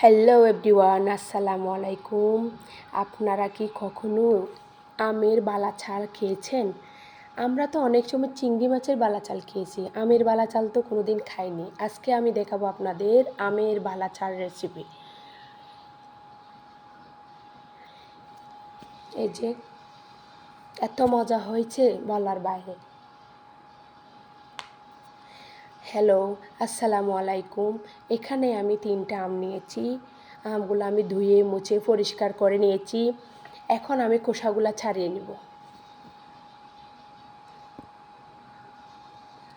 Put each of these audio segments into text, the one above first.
Hello everyone আসসালামু আলাইকুম। আপনারা কি কখনো আমের বালা বালাচাল খেয়েছেন? আমরা তো অনেক সময় চিংড়ি মাছের বালাচাল খেয়েছি। আমের বালাচাল তো কোনো দিন খাইনি। আজকে আমি দেখাবো আপনাদের আমের বালা বালাচাল রেসিপি এই যে, এত মজা হয়েছে বলার বাইরে। হ্যালো, আসসালামু আলাইকুম। এখানে আমি তিনটা আম নিয়েছি। আমগুলো আমি ধুয়ে, মুছে, পরিষ্কার করে নিয়েছি। এখন আমি খোসাগুলো ছাড়িয়ে নিব।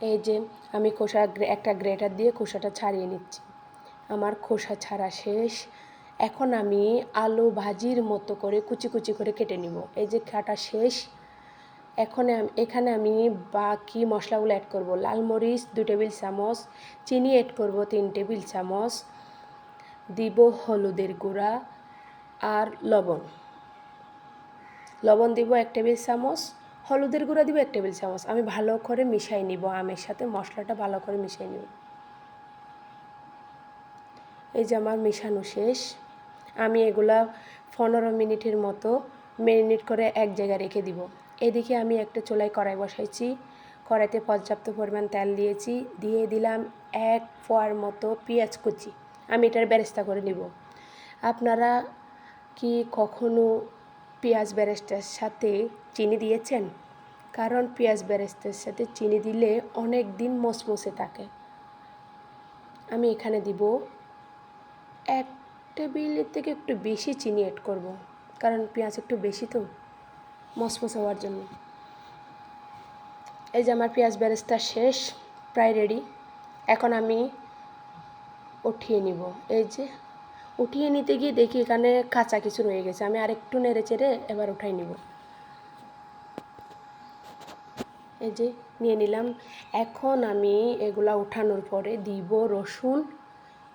এই যে, আমি খোসা একটা গ্রেটার দিয়ে খোসাটা ছাড়িয়ে নিচ্ছি। আমার খোসা ছাড়া শেষ। এখন আমি আলু ভাজির মতো করে কুচি কুচি করে কেটে নিব। এই যে কাটা শেষ। এখন এখানে আমি বাকি মশলাগুলো অ্যাড করব। লাল মরিচ, দু টেবিল চামচ, চিনি অ্যাড করব, তিন টেবিল চামচ, দিব হলুদের গুঁড়া আর লবণ। লবণ দিব এক টেবিল চামচ, হলুদের গুঁড়া দিব এক টেবিল চামচ। আমি ভালো করে মিশাই নিব আমের সাথে, মশলাটা ভালো করে মিশাই নিব। এই যে আমার মিশানো শেষ। আমি এগুলা পনেরো মিনিটের মতো ম্যারিনেট করে এক জায়গায় রেখে দিব। এদিকে আমি একটা চুলায় কড়াই বসাইছি। কড়াইতে পর্যাপ্ত পরিমাণ তেল দিয়েছি। দিয়ে দিলাম এক ফোয়ার মতো পেঁয়াজ কুচি। আমি এটার বেরেস্তা করে নিব। আপনারা কি কখনো পেঁয়াজ বেরেস্তার সাথে চিনি দিয়েছেন? কারণ পেঁয়াজ বেরেস্তার সাথে চিনি দিলে অনেক দিন মসমসে থাকে। আমি এখানে দিব এক টেবিলের থেকে একটু বেশি চিনি অ্যাড করব। কারণ পেঁয়াজ একটু বেশি তো। মসমস হওয়ার জন্য। এই যে আমার পেঁয়াজ বেরেস্তা শেষ, প্রায় রেডি এখন আমি উঠিয়ে নিব। এই যে উঠিয়ে নিতে গিয়ে দেখি এখানে কাঁচা কিছু রয়ে গেছে। আমি আরেকটু নেড়ে চেড়ে এবার উঠাই নিব। এই যে নিয়ে নিলাম। এখন আমি এগুলা উঠানোর পরে দিব রসুন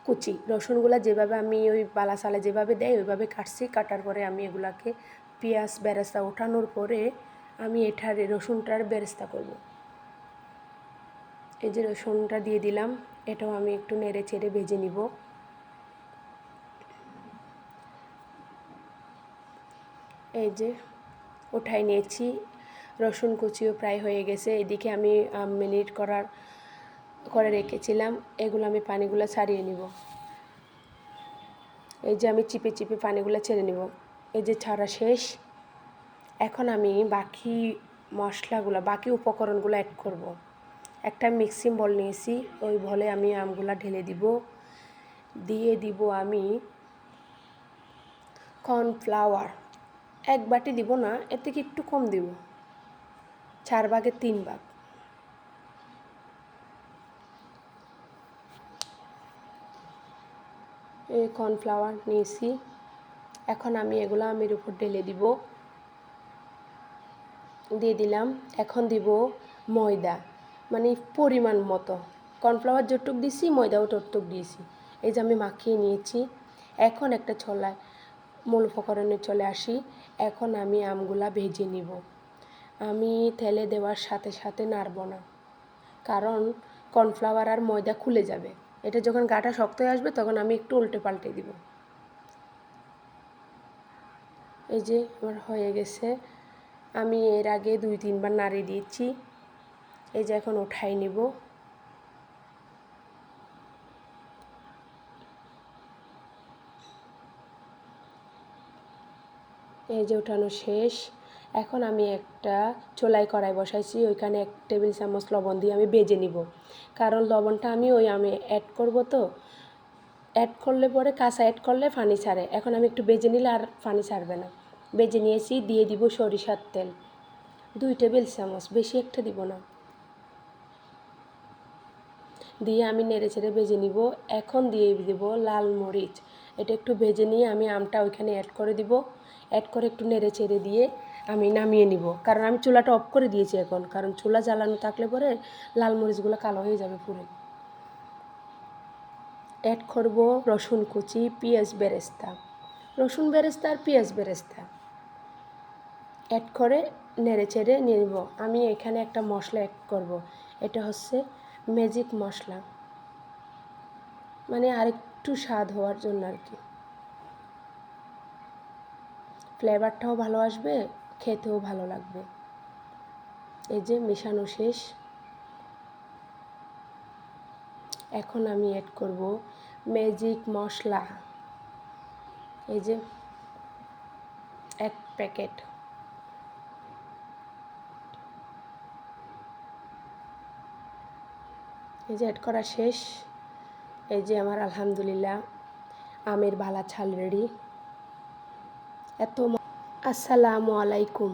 কুচি। রসুনগুলা যেভাবে আমি ওই বালা সালে যেভাবে দেয় ওইভাবে কাটছি। কাটার পরে আমি এগুলাকে পেঁয়াজ, বেরেস্তা ওঠানোর পরে আমি এটার রসুনটার বেরেস্তা করব। এই যে রসুনটা দিয়ে দিলাম, এটাও আমি একটু নেড়ে চেড়ে ভেজে নিব। এই যে উঠাই নিয়েছি। রসুন কুচিও প্রায় হয়ে গেছে। এদিকে আমি মিনিট করার করে রেখেছিলাম, এগুলো আমি পানিগুলো ছাড়িয়ে নিব। এই যে আমি চিপে চিপে পানিগুলো ছেড়ে নিব। এই যে ছাড়া শেষ। এখন আমি বাকি মশলাগুলো, বাকি উপকরণগুলো অ্যাড করব। একটা মিক্সিং বল নিয়েছি, ওই বলে আমি আমগুলো ঢেলে দিব। দিয়ে দিব আমি কর্নফ্লাওয়ার এক বাটি দিব না, এর থেকে একটু কম দিব। চার ভাগে তিন ভাগ। কর্নফ্লাওয়ার নিয়েছি। এখন আমি এগুলো আমের উপর ঢেলে দিব। দিয়ে দিলাম, এখন দিব ময়দা মানে পরিমাণ মতো। কর্নফ্লাওয়ার যতটুক দিছি ময়দাও ততটুক দিয়েছি। এই যে আমি মাখিয়ে নিয়েছি। এখন একটা ছলায় মূল উপকরণে চলে আসি। এখন আমি আমগুলা ভেজে নিব। আমি তেলে দেওয়ার সাথে সাথে নাড়ব না। কারণ কর্নফ্লাওয়ার আর ময়দা খুলে যাবে। এটা যখন গাটা শক্ত হয়ে আসবে, তখন আমি একটু উল্টে পাল্টে দিব। এই যে আমার হয়ে গেছে। আমি এর আগে দুই, তিনবার নাড়ি দিয়েছি। এই যে এখন উঠাই নিব। এই যে উঠানো শেষ। এখন আমি একটা চোলাই কড়াই বসাইছি, ওইখানে এক টেবিল চামচ লবণ দিয়ে আমি বেজে নিব। কারণ লবণটা আমি ওই আমি অ্যাড করব তো। অ্যাড করলে পরে কাঁচা অ্যাড করলে ফানি ছাড়ে। এখন আমি একটু বেজে নিলে আর ফানি ছাড়বে না। বেজে নিয়েছি, দিয়ে দিব সরিষার তেল। দুই টেবিল চামচ, বেশি একটা দিব না। দিয়ে আমি নেড়ে চেড়ে বেজে নিব। এখন দিয়ে দিব লাল মরিচ। এটা একটু ভেজে নিয়ে আমি আমটা ওইখানে অ্যাড করে দিব। অ্যাড করে একটু নেড়ে চেড়ে দিয়ে আমি নামিয়ে নিব। কারণ আমি চুলাটা অফ করে দিয়েছি এখন। কারণ চুলা জ্বালানো থাকলে পরে লাল মরিচগুলো কালো হয়ে যাবে পুরো। অ্যাড করব রসুন কুচি, পেঁয়াজ বেরেস্তা। রসুন বেরেস্তা আর পেঁয়াজ বেরেস্তা। অ্যাড করে নেড়ে চেড়ে নিয়ে নিব। আমি এখানে একটা মশলা অ্যাড করব। এটা হচ্ছে ম্যাজিক মশলা। মানে আরেক একটু স্বাদ হওয়ার জন্য আর কি। ফ্লেভারটাও ভালো আসবে, খেতেও ভালো লাগবে। এই যে মেশানো শেষ। এখন আমি অ্যাড করব ম্যাজিক মশলা। এই যে এক প্যাকেট এই যে অ্যাড করা শেষ। এই যে আমার আলহামদুলিল্লাহ আমের বালা ছাল রেডি এত আসসালামু আলাইকুম।